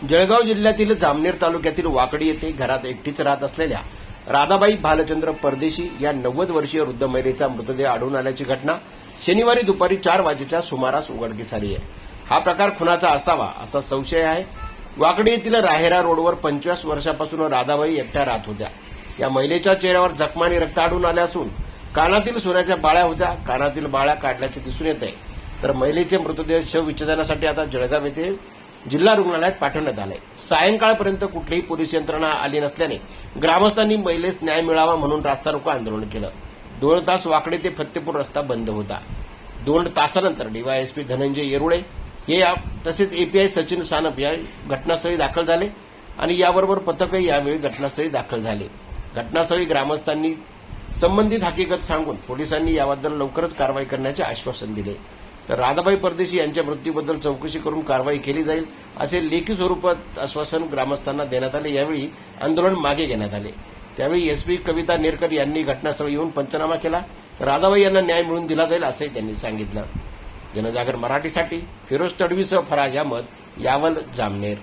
जळगाव जिल्ह्यातील जामनेर तालुक्यातील वाकडी येथे घरात एकटीच राहत असलेल्या राधाबाई भालचंद्र परदेशी या नव्वद वर्षीय वृद्ध महिलेचा मृतदेह आढळून आल्याची घटना शनिवारी दुपारी चार वाजेच्या सुमारास उघडकीस आली आहे. हा प्रकार खुनाचा असावा असा संशय आहे. वाकडी येथील राहेरा रोडवर पंचवीस वर्षापासून राधाबाई एकट्या राहत होत्या. या महिलेच्या चेहऱ्यावर जखमाने रक्त आढळून आले असून कानातील सोन्याच्या बाळ्या होत्या. कानातील बाळ्या काढल्याचे दिसून येत आहे. तर महिलेचे मृतदेह शवविच्छेदनासाठी आता जळगाव येथे जिल्हा रुग्णालयात पाठवण्यात आले सायंकाळपर्यंत कुठलीही पोलीस यंत्रणा आली नसल्याने ग्रामस्थांनी महिलेस न्याय मिळावा म्हणून रास्ता रोको आंदोलन केलं. दोन तास वाकडे ते फत्तेपूर रस्ता बंद होता. दोन तासानंतर डीवायएसपी धनंजय येरुळे हे या- तसेच एपीआय सचिन सानप या घटनास्थळी दाखल झाले आणि याबरोबर पथकही यावेळी घटनास्थळी दाखल झाले. घटनास्थळी ग्रामस्थांनी संबंधित हकीकत सांगून पोलिसांनी याबद्दल लवकरच कारवाई करण्याचे आश्वासन दिले. तर राधाबाई परदेशी यांच्या मृत्यूबद्दल चौकशी करून कारवाई केली जाईल असे लेखी स्वरूपात आश्वासन ग्रामस्थांना देण्यात आले. यावेळी आंदोलन मागे घेण्यात आले. त्यावेळी एसपी कविता नेरकर यांनी घटनास्थळी येऊन पंचनामा केला. तर राधाबाई यांना न्याय मिळवून दिला जाईल असंही त्यांनी सांगितलं. जनजागर मराठीसाठी फिरोज तडवीसह फराज अहमद यावल जामनेर.